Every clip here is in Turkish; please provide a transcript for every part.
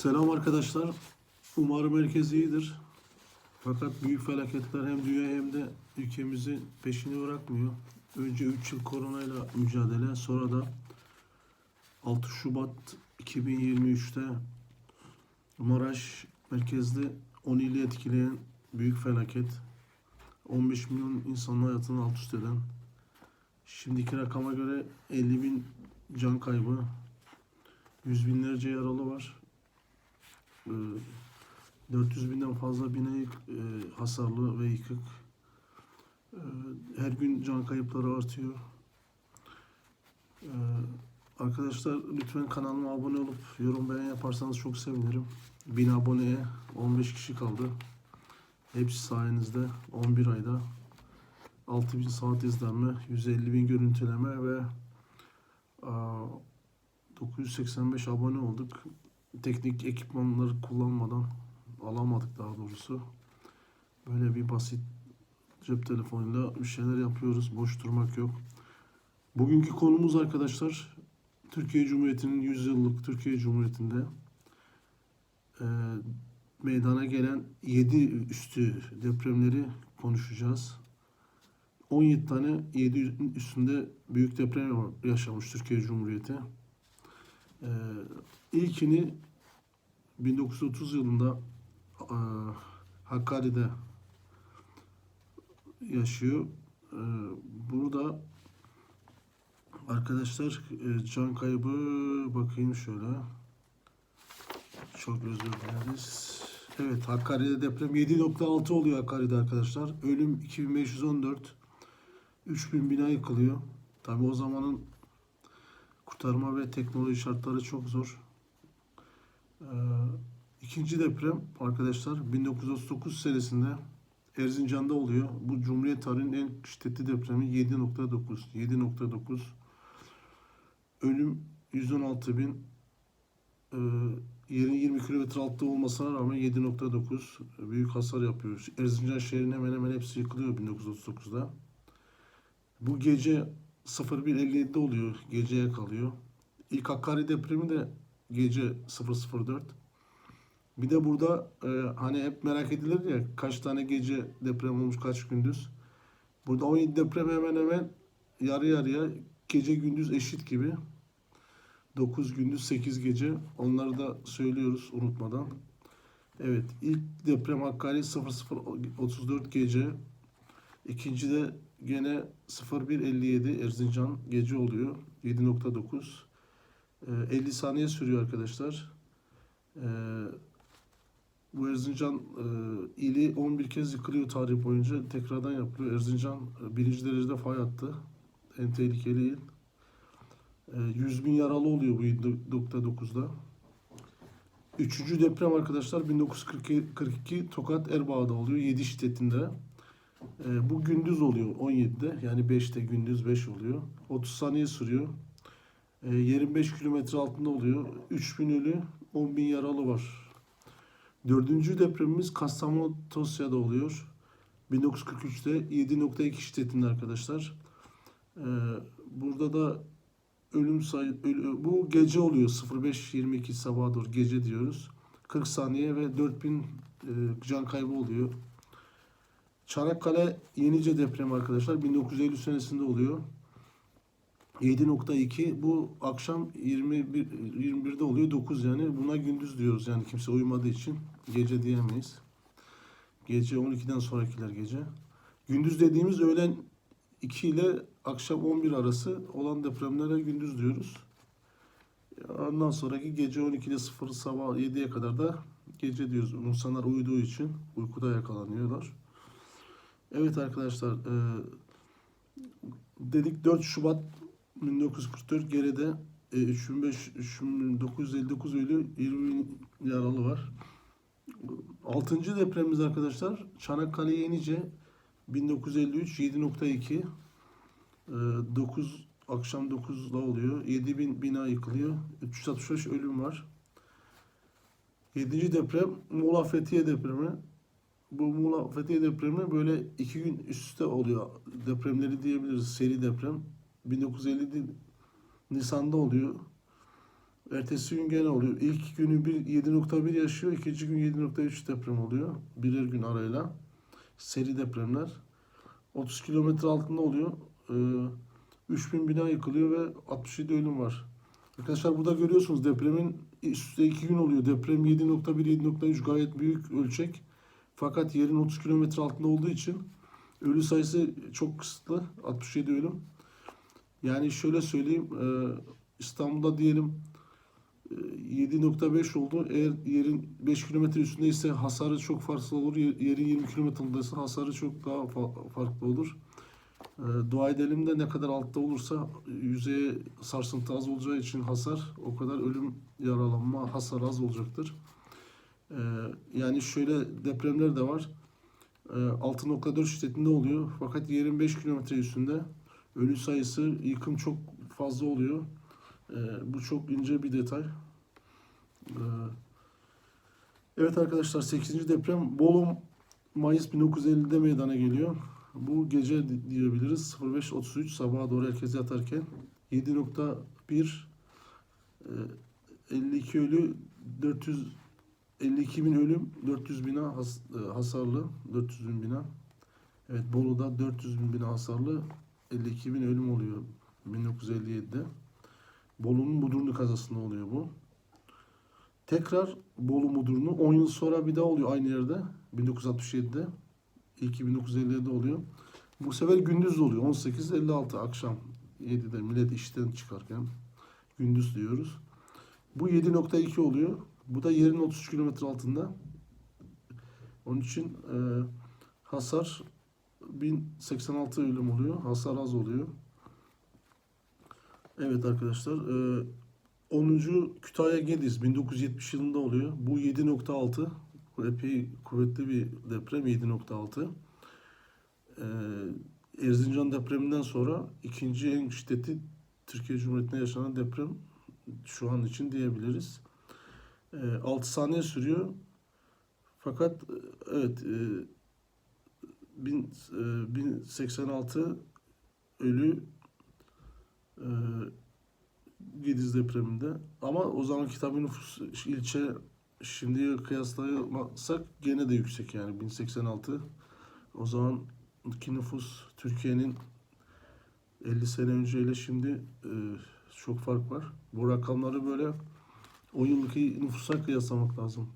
Selam arkadaşlar. Umarım herkes iyidir. Fakat büyük felaketler hem dünya hem de ülkemizi peşini bırakmıyor. Önce 3 yıl koronayla mücadele, sonra da 6 Şubat 2023'te Maraş merkezli 10 ili etkileyen büyük felaket. 15 milyon insanın hayatını alt üst eden. Şimdiki rakama göre 50 bin can kaybı, yüz binlerce yaralı var. Ee, 400 binden fazla bina e, hasarlı ve yıkık. Ee, Her gün can kayıpları artıyor. Ee, Arkadaşlar lütfen kanalıma abone olup yorum beğen yaparsanız çok sevinirim. 1000 aboneye 15 kişi kaldı. Hepsi sayenizde 11 ayda 6000 saat izlenme, 150 bin görüntüleme ve aa, 985 abone olduk. Teknik ekipmanları kullanmadan alamadık daha doğrusu. Böyle bir basit cep telefonuyla bir şeyler yapıyoruz. Boş durmak yok. Bugünkü konumuz arkadaşlar Türkiye Cumhuriyeti'nin 100 yıllık Türkiye Cumhuriyeti'nde e, meydana gelen 7 üstü depremleri konuşacağız. 17 tane 7 üstünde büyük deprem yaşamış Türkiye Cumhuriyeti. Ee, ilkini 1930 yılında e, Hakkari'de yaşıyor. Ee, burada arkadaşlar e, can kaybı bakayım şöyle. Çok özür dileriz. Evet Hakkari'de deprem 7.6 oluyor Hakkari'de arkadaşlar. Ölüm 2514. 3000 bina yıkılıyor. Tabi o zamanın kurtarma ve teknoloji şartları çok zor. Ee, ikinci deprem arkadaşlar 1939 senesinde Erzincan'da oluyor. Bu Cumhuriyet tarihinin en şiddetli depremi 7.9. 7.9. Ölüm 116 bin. Ee, yerin 20 kilometre altta olmasına rağmen 7.9 büyük hasar yapıyor. Erzincan şehrinin hemen hemen hepsi yıkılıyor 1939'da. Bu gece 01.57'de oluyor. Geceye kalıyor. İlk Hakkari depremi de gece 004. Bir de burada e, hani hep merak edilir ya kaç tane gece deprem olmuş kaç gündüz. Burada 17 deprem hemen hemen yarı yarıya gece gündüz eşit gibi. 9 gündüz 8 gece. Onları da söylüyoruz unutmadan. Evet ilk deprem Hakkari 0034 gece. İkinci de gene 0157 Erzincan gece oluyor. 7.9. Ee, 50 saniye sürüyor arkadaşlar. Ee, bu Erzincan e, ili 11 kez yıkılıyor tarih boyunca. Tekrardan yapılıyor. Erzincan e, birinci derecede fay attı. En tehlikeli il. E, 100 bin yaralı oluyor bu 7.9'da. Üçüncü deprem arkadaşlar 1942 Tokat Erbaa'da oluyor. 7 şiddetinde. Ee, bu gündüz oluyor 17'de. Yani 5'te gündüz 5 oluyor. 30 saniye sürüyor. Ee, 25 kilometre altında oluyor. 3000 ölü, 10 bin yaralı var. Dördüncü depremimiz Kastamonu Tosya'da oluyor. 1943'te 7.2 şiddetinde arkadaşlar. Ee, burada da ölüm sayı bu gece oluyor 05.22 sabaha doğru gece diyoruz. 40 saniye ve 4000 e, can kaybı oluyor. Çanakkale Yenice depremi arkadaşlar 1950 senesinde oluyor. 7.2 bu akşam 21 21'de oluyor 9 yani buna gündüz diyoruz yani kimse uyumadığı için gece diyemeyiz. Gece 12'den sonrakiler gece. Gündüz dediğimiz öğlen 2 ile akşam 11 arası olan depremlere gündüz diyoruz. Ondan sonraki gece 12'de 0 sabah 7'ye kadar da gece diyoruz. İnsanlar uyuduğu için uykuda yakalanıyorlar. Evet arkadaşlar e, dedik 4 Şubat 1944 geride e, 3500 3959 ölü 20 bin yaralı var. 6. depremimiz arkadaşlar Çanakkale Yenice 1953 7.2 e, 9 akşam 9'da oluyor. 7000 bina yıkılıyor. 365 ölüm var. 7. deprem Muğla Fethiye depremi bu Muğla Fethiye depremi böyle iki gün üst üste oluyor. Depremleri diyebiliriz. Seri deprem. 1950 Nisan'da oluyor. Ertesi gün gene oluyor. İlk günü bir 7.1 yaşıyor. ikinci gün 7.3 deprem oluyor. Birer gün arayla. Seri depremler. 30 kilometre altında oluyor. Ee, 3000 bina yıkılıyor ve 67 ölüm var. Arkadaşlar burada görüyorsunuz depremin üst üste iki gün oluyor. Deprem 7.1, 7.3 gayet büyük ölçek. Fakat yerin 30 kilometre altında olduğu için ölü sayısı çok kısıtlı. 67 ölüm. Yani şöyle söyleyeyim. e, İstanbul'da diyelim e, 7.5 oldu. Eğer yerin 5 kilometre üstündeyse hasarı çok farklı olur. Yer- Yerin 20 kilometredeyse hasarı çok daha fa- farklı olur. E, Dua edelim de ne kadar altta olursa yüzeye sarsıntı az olacağı için hasar o kadar ölüm yaralanma hasar az olacaktır. E, Yani şöyle depremler de var. E, 6.4 şiddetinde oluyor. Fakat yerin 5 kilometre üstünde ölü sayısı yıkım çok fazla oluyor. E, Bu çok ince bir detay. E, Evet arkadaşlar 8. deprem Bolu Mayıs 1950'de meydana geliyor. Bu gece di- diyebiliriz. 05.33 sabaha doğru herkes yatarken 7.1 e, 52 ölü 452 bin ölüm 400 bina has- e, hasarlı 400 bin bina. Evet Bolu'da 400 bin bina hasarlı 52 bin ölüm oluyor 1957'de. Bolu'nun Mudurnu kazasında oluyor bu. Tekrar Bolu Mudurnu 10 yıl sonra bir daha oluyor aynı yerde 1967'de. İlki 1957'de oluyor. Bu sefer gündüz oluyor. 18.56 akşam 7'de millet işten çıkarken gündüz diyoruz. Bu 7.2 oluyor. Bu da yerin 33 kilometre altında. Onun için e, hasar 1086 ölüm oluyor. Hasar az oluyor. Evet arkadaşlar. E, 10. Kütahya Gediz 1970 yılında oluyor. Bu 7.6. Bu epey kuvvetli bir deprem 7.6. Ee, Erzincan depreminden sonra ikinci en şiddetli Türkiye Cumhuriyeti'nde yaşanan deprem şu an için diyebiliriz. Ee, 6 saniye sürüyor. Fakat e, evet e, e, 1086 ölü e, Gediz depreminde. Ama o zamanki tabii nüfus ilçe şimdiye kıyaslarsak gene de yüksek yani 1086. O zamanki nüfus Türkiye'nin 50 sene önceyle şimdi e, çok fark var. Bu rakamları böyle 10 yıllık nüfusa kıyaslamak lazım.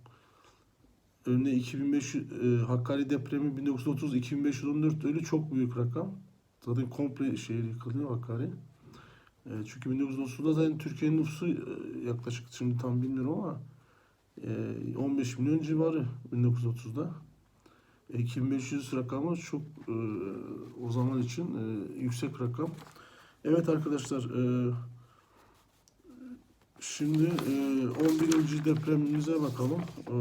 Örneğin 2500 e, Hakkari depremi 1930 2514 ölü çok büyük rakam. Zaten komple şehir yıkılıyor Hakkari. E, çünkü 1930'da zaten Türkiye'nin nüfusu e, yaklaşık şimdi tam bilmiyorum ama e, 15 milyon civarı 1930'da. E, 2500 rakamı çok e, o zaman için e, yüksek rakam. Evet arkadaşlar e, şimdi e, 11. depremimize bakalım. E,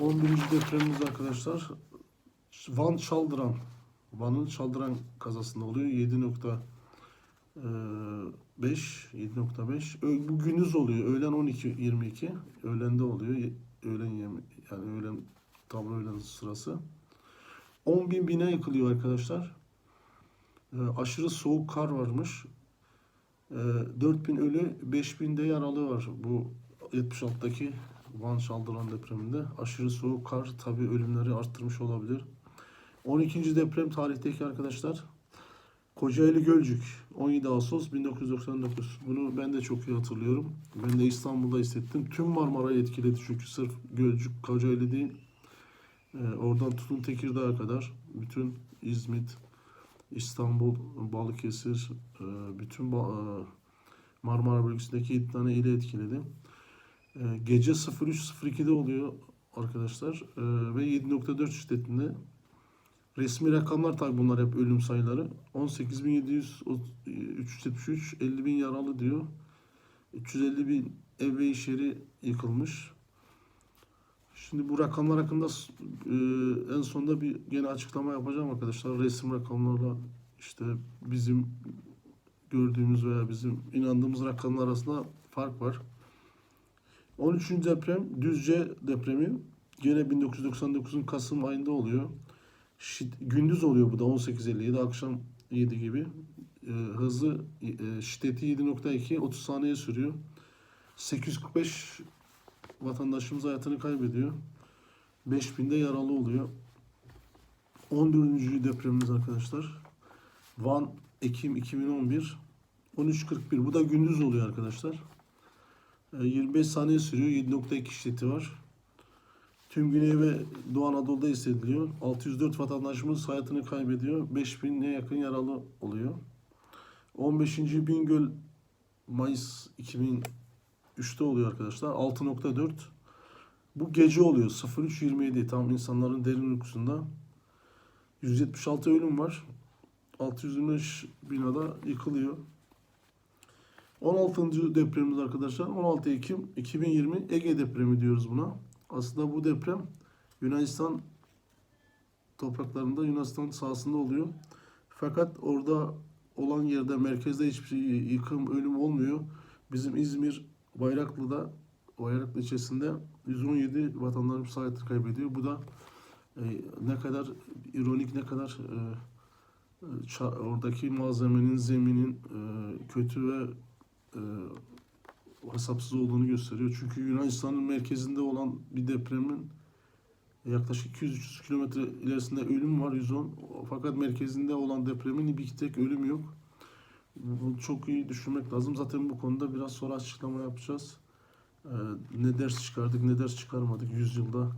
11. depremimiz arkadaşlar Van Çaldıran Van'ın Çaldıran kazasında oluyor. 7.5 7.5 Ö- bu gündüz oluyor. Öğlen 12 22 öğlende oluyor. Öğlen yemi yani öğlen tam öğlen sırası. 10 bin bina yıkılıyor arkadaşlar. E, aşırı soğuk kar varmış. E, 4000 ölü, 5000 de yaralı var. Bu 76'daki Van Çaldıran depreminde. Aşırı soğuk kar tabii ölümleri arttırmış olabilir. 12. deprem tarihteki arkadaşlar. Kocaeli Gölcük 17 Ağustos 1999. Bunu ben de çok iyi hatırlıyorum. Ben de İstanbul'da hissettim. Tüm Marmara'yı etkiledi çünkü sırf Gölcük, Kocaeli değil. Ee, oradan tutun Tekirdağ'a kadar bütün İzmit, İstanbul, Balıkesir, e, bütün e, Marmara bölgesindeki 7 tane ili etkiledi. E, gece 03.02'de oluyor arkadaşlar e, ve 7.4 şiddetinde Resmi rakamlar tabi bunlar hep ölüm sayıları. 18.773, 50 bin yaralı diyor. 350 bin ev ve iş yeri yıkılmış. Şimdi bu rakamlar hakkında e, en sonunda bir gene açıklama yapacağım arkadaşlar. Resim rakamlarla işte bizim gördüğümüz veya bizim inandığımız rakamlar arasında fark var. 13. deprem Düzce depremi gene 1999'un Kasım ayında oluyor. Şid- gündüz oluyor bu da 18.57 akşam 7 gibi. Ee, hızı e, şiddeti 7.2 30 saniye sürüyor. 845 vatandaşımız hayatını kaybediyor. 5000'de yaralı oluyor. 14. depremimiz arkadaşlar. Van Ekim 2011 13.41 bu da gündüz oluyor arkadaşlar. Ee, 25 saniye sürüyor. 7.2 şiddeti var. Tüm Güney ve Doğu Anadolu'da hissediliyor. 604 vatandaşımız hayatını kaybediyor. 5000'e yakın yaralı oluyor. 15. Bingöl Mayıs 2003'te oluyor arkadaşlar. 6.4 bu gece oluyor. 03.27 tam insanların derin uykusunda. 176 ölüm var. 625 binada yıkılıyor. 16. depremimiz arkadaşlar 16 Ekim 2020 Ege depremi diyoruz buna. Aslında bu deprem Yunanistan topraklarında Yunanistan sahasında oluyor. Fakat orada olan yerde merkezde hiçbir şey, yıkım, ölüm olmuyor. Bizim İzmir Bayraklı'da Bayraklı ilçesinde 117 vatandaşımız hayatını kaybediyor. Bu da e, ne kadar ironik, ne kadar e, ça- oradaki malzemenin, zeminin e, kötü ve e, hesapsız olduğunu gösteriyor. Çünkü Yunanistan'ın merkezinde olan bir depremin yaklaşık 200-300 kilometre ilerisinde ölüm var 110. Fakat merkezinde olan depremin bir tek ölüm yok. Bunu çok iyi düşünmek lazım. Zaten bu konuda biraz sonra açıklama yapacağız. Ee, ne ders çıkardık, ne ders çıkarmadık 100 yılda.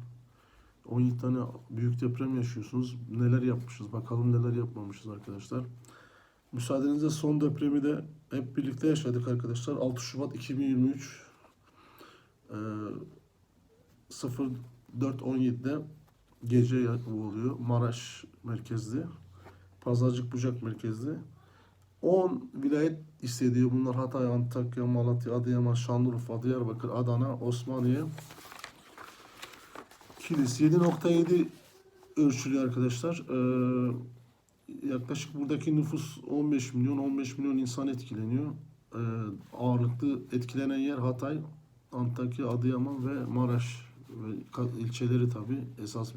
17 tane büyük deprem yaşıyorsunuz. Neler yapmışız? Bakalım neler yapmamışız arkadaşlar. Müsaadenizle son depremi de hep birlikte yaşadık arkadaşlar. 6 Şubat 2023 ee, 04.17'de gece oluyor. Maraş merkezli. Pazarcık Bucak merkezli. 10 vilayet hissediyor. Bunlar Hatay, Antakya, Malatya, Adıyaman, Şanlıurfa, Diyarbakır, Adana, Osmaniye. Kilis 7.7 ölçülüyor arkadaşlar. Ee, yaklaşık buradaki nüfus 15 milyon, 15 milyon insan etkileniyor. Ee, ağırlıklı etkilenen yer Hatay, Antakya, Adıyaman ve Maraş ve ilçeleri tabi esas e,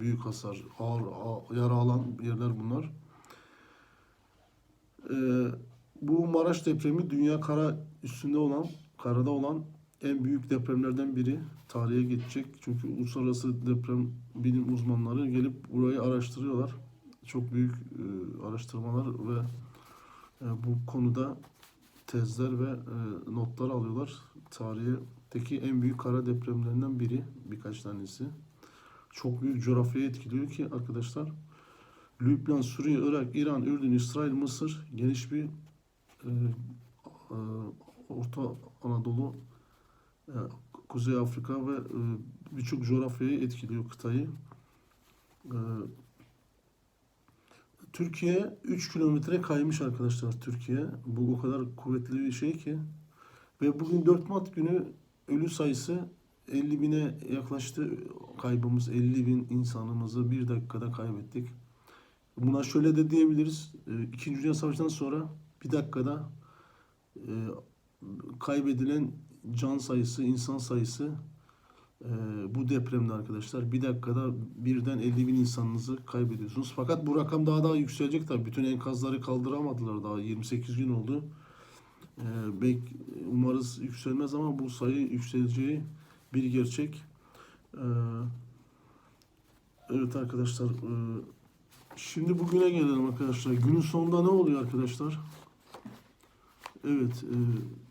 büyük hasar, ağır, ağır yara alan yerler bunlar. Ee, bu Maraş depremi dünya kara üstünde olan, karada olan en büyük depremlerden biri. Tarihe geçecek. Çünkü uluslararası deprem bilim uzmanları gelip burayı araştırıyorlar. Çok büyük e, araştırmalar ve e, bu konuda tezler ve e, notlar alıyorlar. Tarihteki en büyük kara depremlerinden biri birkaç tanesi. Çok büyük coğrafyayı etkiliyor ki arkadaşlar. Lübnan, Suriye, Irak, İran, Ürdün, İsrail, Mısır geniş bir e, e, Orta Anadolu, e, Kuzey Afrika ve e, birçok coğrafyayı etkiliyor kıtayı. E, Türkiye 3 kilometre kaymış arkadaşlar Türkiye. Bu o kadar kuvvetli bir şey ki. Ve bugün 4 Mart günü ölü sayısı 50 bine yaklaştı kaybımız. 50 bin insanımızı bir dakikada kaybettik. Buna şöyle de diyebiliriz. e, İkinci Dünya Savaşı'ndan sonra bir dakikada e, kaybedilen can sayısı, insan sayısı e, bu depremde arkadaşlar. Bir dakikada birden 50 bin insanınızı kaybediyorsunuz. Fakat bu rakam daha daha yükselecek tabii. Bütün enkazları kaldıramadılar daha 28 gün oldu. E, bek, umarız yükselmez ama bu sayı yükseleceği bir gerçek. E, evet arkadaşlar. E, Şimdi bugüne gelelim arkadaşlar. Günün sonunda ne oluyor arkadaşlar? Evet, e,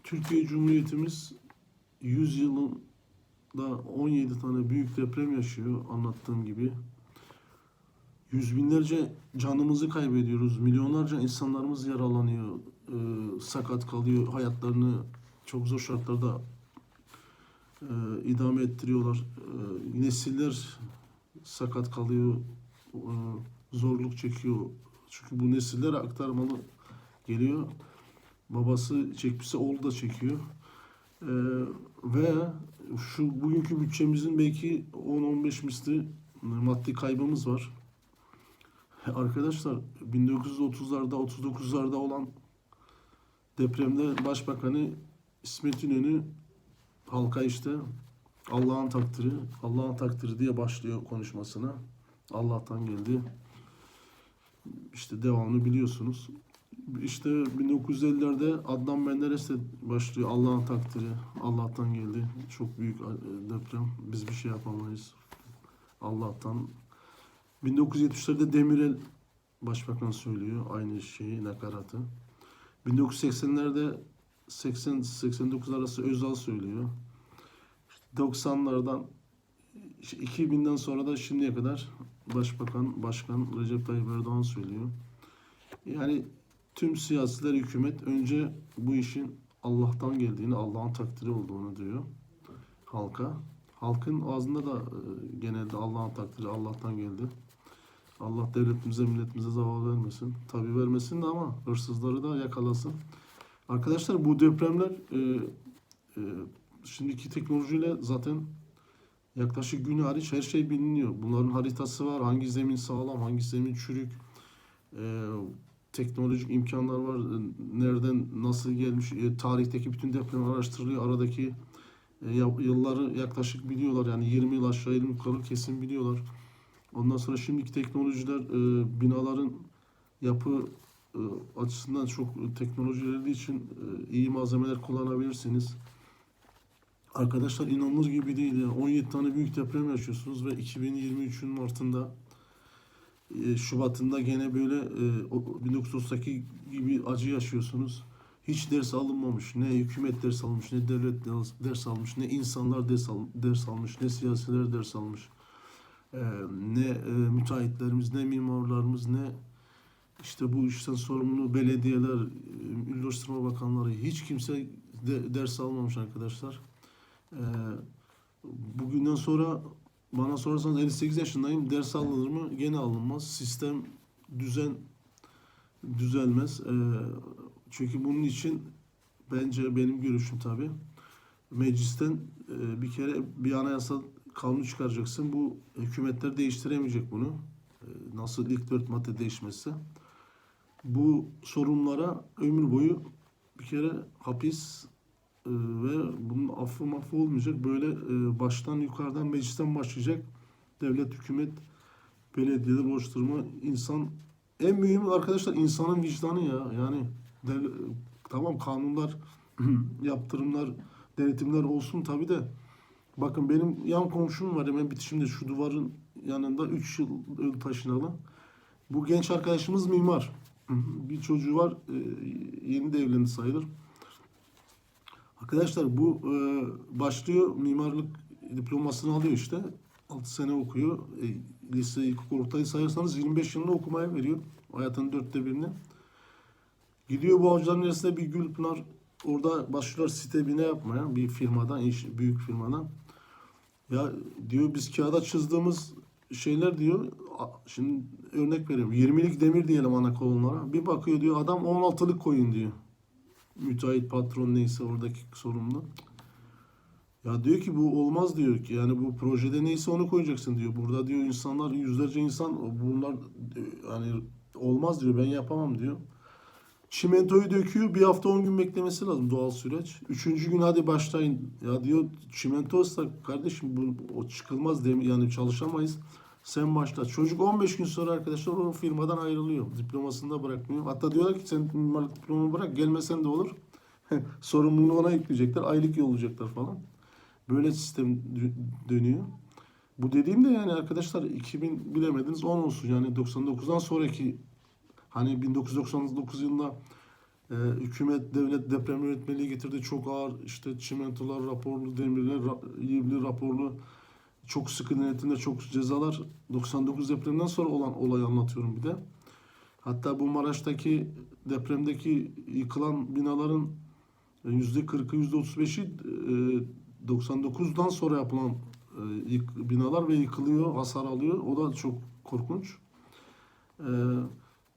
Türkiye Cumhuriyetimiz 100 yılında 17 tane büyük deprem yaşıyor anlattığım gibi. Yüz binlerce canımızı kaybediyoruz. Milyonlarca insanlarımız yaralanıyor. e, sakat kalıyor. Hayatlarını çok zor şartlarda e, idame ettiriyorlar. E, nesiller sakat kalıyor. E, zorluk çekiyor. Çünkü bu nesillere aktarmalı geliyor. Babası çekmişse oğlu da çekiyor. Ee, ve şu bugünkü bütçemizin belki 10-15 misli maddi kaybımız var. Arkadaşlar 1930'larda 39'larda olan depremde Başbakanı İsmet İnönü halka işte Allah'ın takdiri, Allah'ın takdiri diye başlıyor konuşmasına. Allah'tan geldi. İşte devamını biliyorsunuz. İşte 1950'lerde Adnan Menderes de başlıyor. Allah'ın takdiri. Allah'tan geldi. Çok büyük e, deprem. Biz bir şey yapamayız. Allah'tan. 1970'lerde Demirel Başbakan söylüyor aynı şeyi, nakaratı. 1980'lerde 80-89 arası Özal söylüyor. 90'lardan 2000'den sonra da şimdiye kadar Başbakan, Başkan Recep Tayyip Erdoğan söylüyor. Yani tüm siyasiler, hükümet önce bu işin Allah'tan geldiğini, Allah'ın takdiri olduğunu diyor halka. Halkın ağzında da e, genelde Allah'ın takdiri Allah'tan geldi. Allah devletimize, milletimize zaval vermesin. Tabii vermesin de ama hırsızları da yakalasın. Arkadaşlar bu depremler e, e, şimdiki teknolojiyle zaten yaklaşık gün hariç her şey biliniyor. Bunların haritası var. Hangi zemin sağlam, hangi zemin çürük. E, teknolojik imkanlar var. E, Nereden, nasıl gelmiş. E, tarihteki bütün deprem araştırılıyor. Aradaki e, yılları yaklaşık biliyorlar. Yani 20 yıl aşağı 20 yukarı kesin biliyorlar. Ondan sonra şimdiki teknolojiler binaların yapı açısından çok teknoloji ilerlediği için iyi malzemeler kullanabilirsiniz. Arkadaşlar inanılır gibi değil ya. 17 tane büyük deprem yaşıyorsunuz ve 2023'ün Mart'ında e, Şubat'ında gene böyle e, o- 1938 gibi acı yaşıyorsunuz. Hiç ders alınmamış. Ne hükümet ders almış, ne devlet ders- almış, ne insanlar ders, al- ders almış, ne siyasiler ders almış. Ee, ne e, müteahhitlerimiz, ne mimarlarımız, ne işte bu işten sorumlu belediyeler, e, Ulaştırma Bakanları hiç kimse de, ders almamış arkadaşlar. Bugünden sonra bana sorarsanız 58 yaşındayım. Ders alınır mı? Gene alınmaz. Sistem, düzen düzelmez. Ee, çünkü bunun için bence benim görüşüm tabii meclisten e, bir kere bir anayasal kanun çıkaracaksın. Bu hükümetler değiştiremeyecek bunu. E, Nasıl ilk dört madde değişmezse. Bu sorunlara ömür boyu bir kere hapis ve bunun affı mafı olmayacak. Böyle e, baştan yukarıdan meclisten başlayacak. Devlet, hükümet, belediyeler oluşturma, insan en mühim arkadaşlar insanın vicdanı ya. Yani dev- tamam kanunlar, yaptırımlar, denetimler olsun tabi de. Bakın benim yan komşum var hemen bitişimde şu duvarın yanında 3 yıl taşınalı. Bu genç arkadaşımız mimar. Bir çocuğu var e, yeni de evlendi sayılır. Arkadaşlar bu e, başlıyor mimarlık diplomasını alıyor işte. 6 sene okuyor. E, lise, ilkokul, ortayı sayarsanız 25 yılını okumaya veriyor. Hayatının dörtte birini. Gidiyor bu avcıların neresinde bir Gülpınar orada başlıyorlar site bina yapmaya bir firmadan, iş, büyük firmadan. Ya diyor biz kağıda çizdığımız şeyler diyor şimdi örnek veriyorum 20'lik demir diyelim ana kolonlara. Bir bakıyor diyor adam 16'lık koyun diyor. Müteahhit patron neyse oradaki sorumlu. Ya diyor ki bu olmaz diyor ki yani bu projede neyse onu koyacaksın diyor. Burada diyor insanlar yüzlerce insan bunlar hani olmaz diyor ben yapamam diyor. Çimentoyu döküyor. Bir hafta 10 gün beklemesi lazım doğal süreç. Üçüncü gün hadi başlayın. Ya diyor çimento ıslak kardeşim bu o çıkılmaz demi yani çalışamayız. Sen başla. Çocuk 15 gün sonra arkadaşlar o firmadan ayrılıyor. Diplomasını da bırakmıyor. Hatta diyorlar ki sen mimarlık diplomanı bırak gelmesen de olur. Sorumluluğu ona yükleyecekler. Aylık yollayacaklar falan. Böyle sistem dö- dönüyor. Bu dediğim de yani arkadaşlar 2000 bilemediniz 10 olsun. Yani 99'dan sonraki Hani 1999 yılında e, hükümet devlet deprem yönetmeliği getirdi. Çok ağır işte çimentolar raporlu, demirler ra- yivli raporlu çok sıkı denetimde çok cezalar 99 depremden sonra olan olayı anlatıyorum bir de. Hatta bu Maraş'taki depremdeki yıkılan binaların yüzde 40'ı yüzde 35'i e, 99'dan sonra yapılan e, binalar ve yıkılıyor, hasar alıyor. O da çok korkunç. Ee,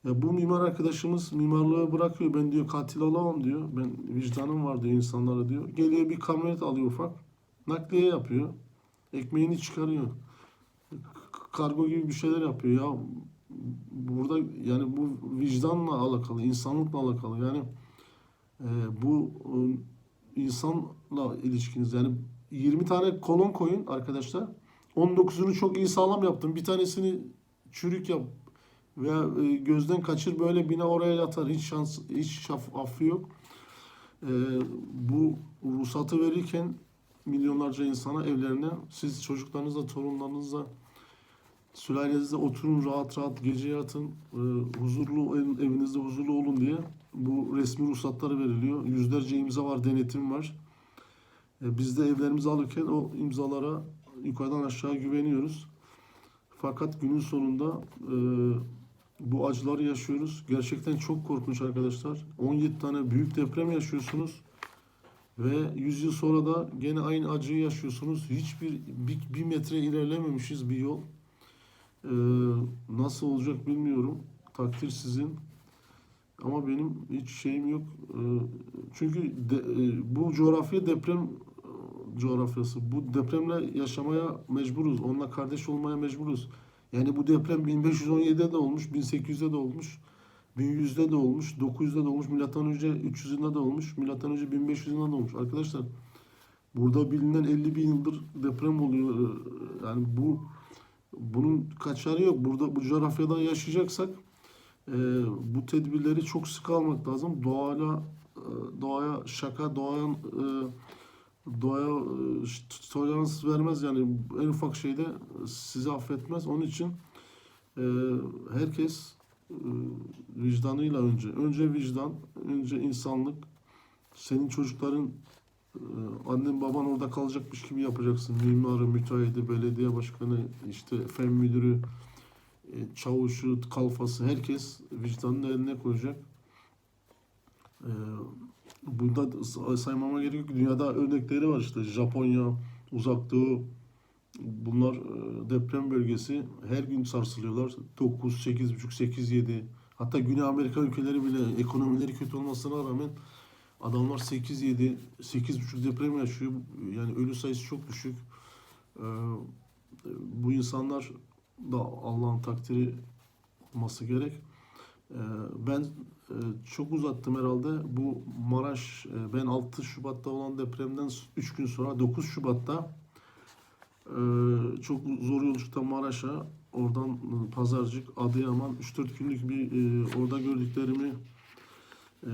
ya bu mimar arkadaşımız mimarlığı bırakıyor. Ben diyor katil olamam diyor. Ben vicdanım var diyor insanlara diyor. Geliyor bir kamyonet alıyor ufak. Nakliye yapıyor. Ekmeğini çıkarıyor. Kargo gibi bir şeyler yapıyor ya. Burada yani bu vicdanla alakalı, insanlıkla alakalı. Yani e, bu e, insanla ilişkiniz. Yani 20 tane kolon koyun arkadaşlar. 19'unu çok iyi sağlam yaptım. Bir tanesini çürük yap. veya e, gözden kaçır böyle bina oraya yatar. Hiç şans, hiç şaf, affı yok. E, bu ruhsatı verirken milyonlarca insana evlerine siz çocuklarınızla, torunlarınızla sülalenizde oturun rahat rahat gece yatın e, huzurlu ev- evinizde huzurlu olun diye bu resmi ruhsatları veriliyor. Yüzlerce imza var, denetim var. E, biz de evlerimizi alırken o imzalara yukarıdan aşağı güveniyoruz. Fakat günün sonunda e, bu acıları yaşıyoruz. Gerçekten çok korkunç arkadaşlar. 17 tane büyük deprem yaşıyorsunuz. Ve 100 yıl sonra da gene aynı acıyı yaşıyorsunuz. Hiçbir bir, bir metre ilerlememişiz bir yol. Ee, nasıl olacak bilmiyorum. Takdir sizin. Ama benim hiç şeyim yok. Ee, çünkü de, e, bu coğrafya deprem e, coğrafyası. Bu depremle yaşamaya mecburuz. Onunla kardeş olmaya mecburuz. Yani bu deprem 1517'de de olmuş, 1800'de de olmuş, 1100'de de olmuş, 900'de de olmuş, milattan önce 300'ünde de olmuş, milattan önce 1500'ünde de olmuş. Arkadaşlar burada bilinen 50 bin yıldır deprem oluyor. Ee, Yani bu bunun kaçarı yok. Burada bu coğrafyada yaşayacaksak e, bu tedbirleri çok sık almak lazım. Doğayla e, doğaya şaka, doğaya e, doğaya e, tolerans vermez yani en ufak şeyde sizi affetmez. Onun için e, herkes vicdanıyla önce önce vicdan, önce insanlık. Senin çocukların e, annen baban orada kalacakmış gibi yapacaksın. Mimarı, müteahhidi, belediye başkanı, işte fen müdürü, e, çavuşu, kalfası herkes vicdanını eline koyacak. E, Burada say- saymama gerek yok. Dünyada örnekleri var işte Japonya, Uzak Doğu. Bunlar e, deprem bölgesi. Her gün sarsılıyorlar. 9, 8,5, 8, 7. Hatta Güney Amerika ülkeleri bile ekonomileri kötü olmasına rağmen adamlar 8, 7, 8,5 deprem yaşıyor. Yani ölü sayısı çok düşük. E, Bu insanlar da Allah'ın takdiri olması gerek. E, Ben çok uzattım herhalde. Bu Maraş, ben 6 Şubat'ta olan depremden 3 gün sonra 9 Şubat'ta çok zor yolculukta Maraş'a, oradan e, Pazarcık, Adıyaman 3-4 günlük bir e, orada gördüklerimi e,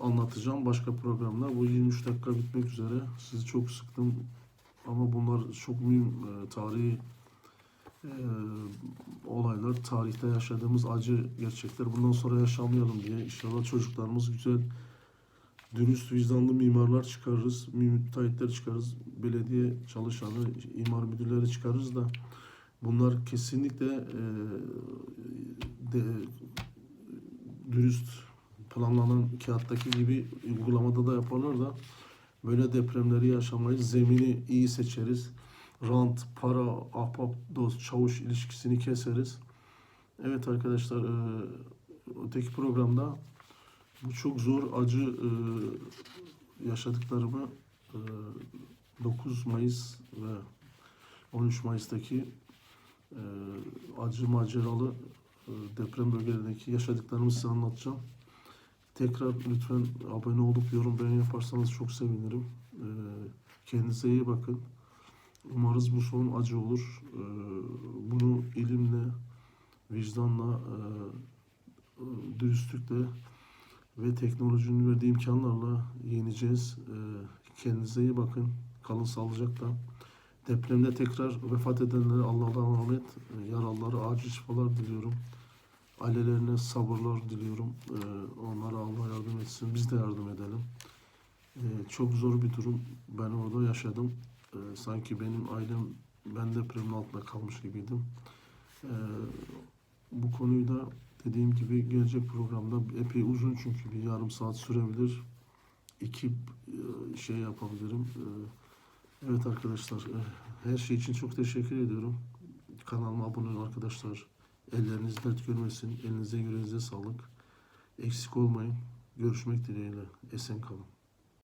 anlatacağım başka programda. Bu 23 dakika bitmek üzere. Sizi çok sıktım ama bunlar çok mühim tarihi olaylar, tarihte yaşadığımız acı gerçekler bundan sonra yaşamayalım diye inşallah çocuklarımız güzel, dürüst, vicdanlı mimarlar çıkarırız, müteahhitler çıkarırız, belediye çalışanı, imar müdürleri çıkarırız da bunlar kesinlikle e, de, dürüst planlanan kağıttaki gibi uygulamada da yaparlar da böyle depremleri yaşamayız. Zemini iyi seçeriz rant, para, ahbap, dost, çavuş ilişkisini keseriz. Evet arkadaşlar, e, öteki programda bu çok zor, acı e, yaşadıklarımı e, 9 Mayıs ve 13 Mayıs'taki e, acı maceralı e, deprem bölgelerindeki yaşadıklarımı size anlatacağım. Tekrar lütfen abone olup yorum beğeni yaparsanız çok sevinirim. E, kendinize iyi bakın. Umarız bu son acı olur. Ee, Bunu ilimle, vicdanla, e, e, dürüstlükle ve teknolojinin verdiği imkanlarla yeneceğiz. Ee, Kendinize iyi bakın. Kalın sağlıcakla. Depremde tekrar vefat edenlere Allah'tan rahmet, e, yaralılara acil şifalar diliyorum. Ailelerine sabırlar diliyorum. Ee, Onlara Allah yardım etsin. Biz de yardım edelim. Ee, Çok zor bir durum. Ben orada yaşadım. Sanki benim ailem ben depremin altında kalmış gibiydim. Bu konuyu da dediğim gibi gelecek programda epey uzun çünkü bir yarım saat sürebilir. İki e, şey yapabilirim. Ee, evet arkadaşlar e, her şey için çok teşekkür ediyorum. Kanalıma abone olun arkadaşlar. Elleriniz dert görmesin. Elinize yüreğinize sağlık. Eksik olmayın. Görüşmek dileğiyle. Esen kalın.